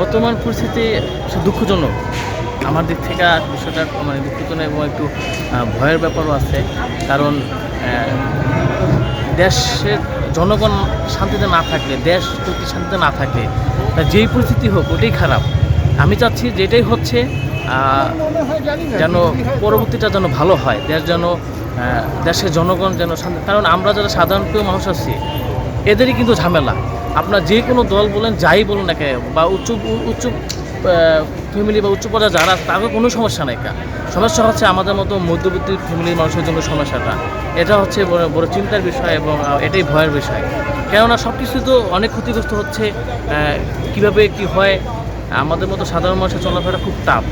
বর্তমান পরিস্থিতি দুঃখজনক। আমার দিক থেকে বিষয়টা মানে দুঃখজনক এবং একটু ভয়ের ব্যাপারও আছে। কারণ দেশের জনগণ শান্তিতে না থাকলে, দেশ যদি শান্তিতে না থাকে যেই পরিস্থিতি হোক, ওটাই খারাপ। আমি চাচ্ছি যেটাই হচ্ছে যেন পরবর্তীটা যেন ভালো হয়, দেশ যেন দেশের জনগণ যেন শান্তি কারণ আমরা যারা সাধারণ মানুষ আছি, এদেরই কিন্তু ঝামেলা। আপনার যে কোনো দল বলেন যাই বলুন না কেন বা উচ্চ উচ্চ ফ্যামিলি বা উচ্চ পর্যায়ে যারা তাদের কোনো সমস্যা নাই কা। সমস্যা হচ্ছে আমাদের মতো মধ্যবিত্ত ফ্যামিলির মানুষের জন্য সমস্যাটা। এটা হচ্ছে বড় চিন্তার বিষয় এবং এটাই ভয়ের বিষয়। কেননা সব কিছু তো অনেক ক্ষতিগ্রস্ত হচ্ছে কীভাবে কি হয় আমাদের মতো সাধারণ মানুষের চলাফেরা খুব টাফ।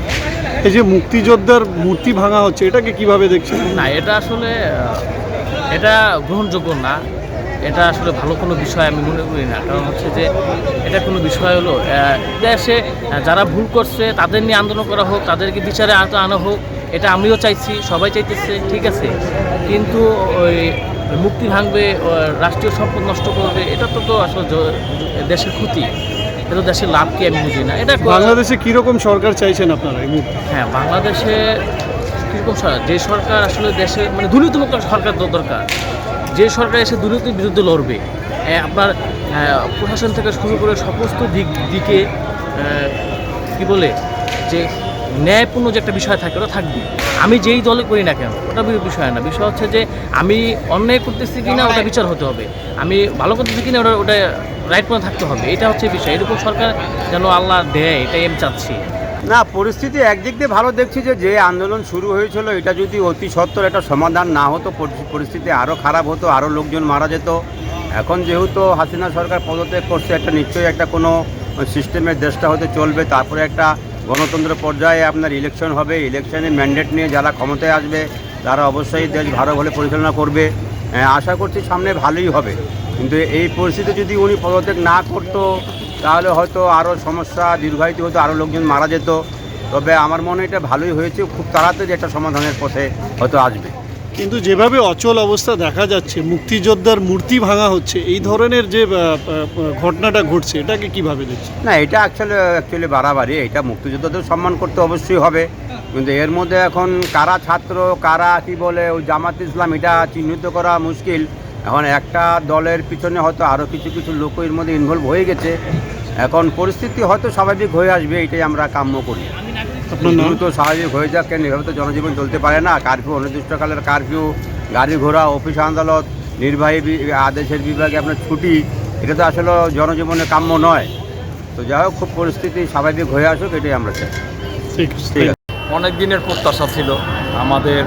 এই যে মুক্তিযোদ্ধার মূর্তি ভাঙা হচ্ছে এটাকে কীভাবে দেখছেন? না এটা আসলে এটা গ্রহণযোগ্য না। এটা আসলে ভালো কোনো বিষয় আমি মনে করি না। কারণ হচ্ছে যে এটা কোনো বিষয় হলো দেশে যারা ভুল করছে তাদের নিয়ে আন্দোলন করা হোক তাদেরকে বিচারে আনা হোক এটা আমিও চাইছি সবাই চাইতেছে ঠিক আছে। কিন্তু ওই মুক্তি ভাঙবে রাষ্ট্রীয় সম্পদ নষ্ট করবে এটা তো তো আসলে দেশের ক্ষতি। এটা তো দেশের লাভ কি আমি বুঝি না। এটা বাংলাদেশে কীরকম সরকার চাইছেন আপনারা এই মুহূর্তে? হ্যাঁ বাংলাদেশে কীরকম সরকার? যে সরকার আসলে দেশে মানে দুর্নীতিমুক্ত সরকার দরকার। যে সরকার এসে দুর্নীতির বিরুদ্ধে লড়বে আপনার প্রশাসন থেকে শুরু করে সমস্ত দিক, দিকে কি বলে, যে ন্যায়পূর্ণ যে একটা বিষয় থাকে, ওটা থাকবে। আমি যেই দলে করি না কেন, ওটা বিষয় না। বিষয় হচ্ছে যে, আমি অন্যায় করতেছি কি না ওটা বিচার হতে হবে। আমি ভালো করতেছি কি না ওটা ওটা রাইট পয়েন্ট থাকতে হবে। এটা হচ্ছে বিষয়। এরকম সরকার যেন আল্লাহ দেয়, এটাই আমি চাচ্ছি। না, পরিস্থিতি একদিক দিয়ে ভালো দেখছি যে যে আন্দোলন শুরু হয়েছিল, এটা যদি অতি সত্বর একটা সমাধান না হতো পরিস্থিতি আরও খারাপ হতো আরও লোকজন মারা যেত। এখন যেহেতু হাসিনা সরকার পদত্যাগ করছে, একটা নিশ্চয়ই একটা কোনো সিস্টেমের দেশটা হতে চলবে, তারপরে একটা গণতন্ত্র পর্যায়ে আপনার ইলেকশন হবে ইলেকশনে ম্যান্ডেট নিয়ে যারা ক্ষমতায় আসবে, তারা অবশ্যই দেশ ভালোভাবে পরিচালনা করবে। আশা করছি সামনে ভালোই হবে। কিন্তু এই পরিস্থিতি যদি উনি পদত্যাগ না করতো তাহলে হয়তো আরও সমস্যা দীর্ঘায়িত হতো আরও লোকজন মারা যেত। তবে আমার মনে এটা ভালোই হয়েছে খুব তাড়াতাড়ি একটা সমাধানের পথে হয়তো আসবে। কিন্তু যেভাবে অচল অবস্থা দেখা যাচ্ছে মুক্তিযোদ্ধার মূর্তি ভাঙা হচ্ছে এই ধরনের যে ঘটনাটা ঘটছে এটাকে কীভাবে দেখছে না এটা অ্যাকচুয়ালি অ্যাকচুয়ালি বাড়াবাড়ি এটা মুক্তিযোদ্ধাদের সম্মান করতে অবশ্যই হবে। কিন্তু এর মধ্যে এখন কারা ছাত্র কারা কি বলে ওই জামাত ইসলাম এটা চিহ্নিত করা মুশকিল। এখন একটা দলের পিছনে হয়তো আরও কিছু কিছু লোক এর মধ্যে ইনভলভ হয়ে গেছে। এখন পরিস্থিতি হয়তো স্বাভাবিক হয়ে আসবে এটাই আমরা কাম্য করি। দ্রুত স্বাভাবিক হয়ে যাক কেন এভাবে তো জনজীবন চলতে পারে না। কারফিউ অনির্দিষ্টকালের কারফিউ গাড়ি ঘোড়া অফিস আদালত নির্বাহী বি- আদেশের বিভাগে আপনার ছুটি এটা তো আসলে জনজীবনে কাম্য নয়। তো যাই হোক খুব পরিস্থিতি স্বাভাবিক হয়ে আসুক এটাই আমরা চাই। ঠিক ঠিক আছে। অনেক দিনের প্রত্যাশা ছিল। আমাদের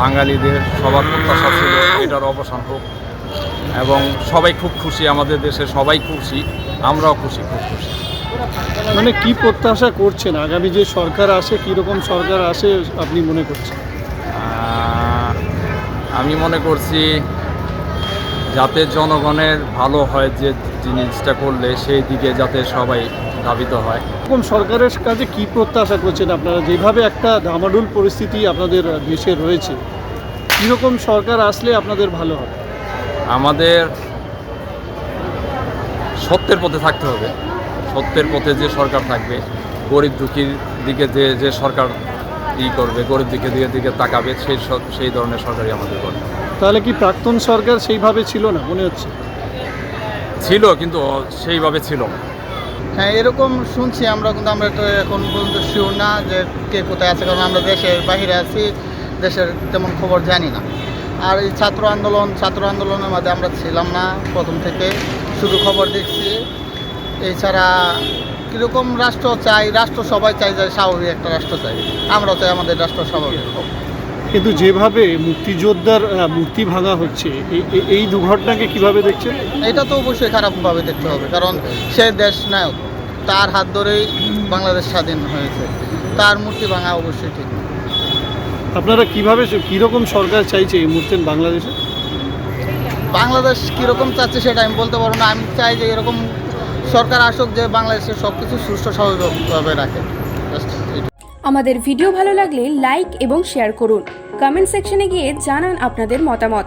বাঙালিদের সবার প্রত্যাশা ছিল এটার অবসান হোক। এবং সবাই খুব খুশি আমাদের দেশে সবাই খুশি আমরাও খুশি খুব খুশি। মানে কি প্রত্যাশা করছেন? আগামী যে সরকার আসে কীরকম সরকার আসে আপনি মনে করছেন? আমি মনে করছি যাতে জনগণের ভালো হয় যে জিনিসটা করলে সেই দিকে যাতে সবাই ধাবিত হয়। এরকম সরকারের কাছে কি প্রত্যাশা করছেন আপনারা? যেভাবে একটা ধামাডুল পরিস্থিতি আপনাদের দেশে রয়েছে কীরকম সরকার আসলে আপনাদের ভালো হবে? আমাদের সত্যের পথে থাকতে হবে। সত্যের পথে যে সরকার থাকবে গরিব দুঃখীর দিকে যে যে সরকার ই করবে গরিব দিকে দিকে দিকে তাকাবে সেই সব- সেই ধরনের সরকারই আমাদের করবে তাহলে কি প্রাক্তন সরকার সেইভাবে ছিল না মনে হচ্ছে? ছিল কিন্তু সেইভাবে ছিল না। হ্যাঁ এরকম শুনছি আমরা কিন্তু আমরা তো এখন পর্যন্ত শিওর না যে কে কোথায় আছে কারণ আমরা দেশের বাইরে আছি দেশের তেমন খবর জানি না। আর এই ছাত্র আন্দোলন ছাত্র আন্দোলনের মধ্যে আমরা ছিলাম না প্রথম থেকে শুধু খবর দেখছি। এছাড়া কীরকম রাষ্ট্র চাই রাষ্ট্র সবাই চাই যে স্বাভাবিক একটা রাষ্ট্র চাই আমরা চাই আমাদের রাষ্ট্র স্বাভাবিক হোক। কিন্তু যেভাবে মুক্তিযোদ্ধার মূর্তি ভাঙা হচ্ছে এই- দুর্ঘটনাকে কীভাবে দেখছেন? এটা তো অবশ্যই খারাপভাবে দেখতে হবে কারণ সে দেশ নায়ক। তার হাত ধরেই বাংলাদেশ স্বাধীন হয়েছে। তার মূর্তি ভাঙা অবশ্যই ঠিক। না। আপনারা কীভাবে কীরকম সরকার চাইছে এই মুহূর্তে বাংলাদেশে? বাংলাদেশ কীরকম চাচ্ছে সেটা আমি বলতে পারব না। আমি চাই যে এরকম সরকার আসুক যে বাংলাদেশের সব কিছু সুষ্ঠু স্বাভাবিকভাবে রাখে। আমাদের ভিডিও ভালো লাগলে লাইক এবং শেয়ার করুন। কমেন্ট সেকশনে গিয়ে জানান আপনাদের মতামত।